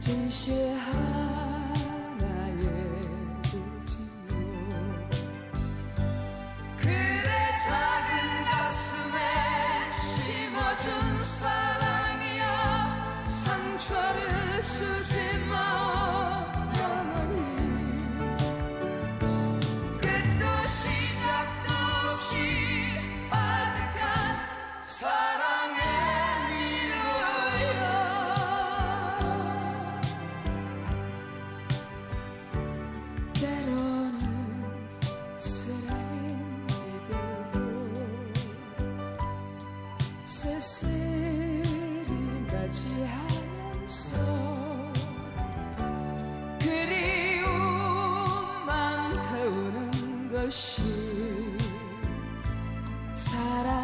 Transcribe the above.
진실 하나의 빛으로 그대 작은 가슴에 심어준 사랑이여 상처를 주지 쓸쓸은 맞이하면서 그리움만 태우는 것이 사랑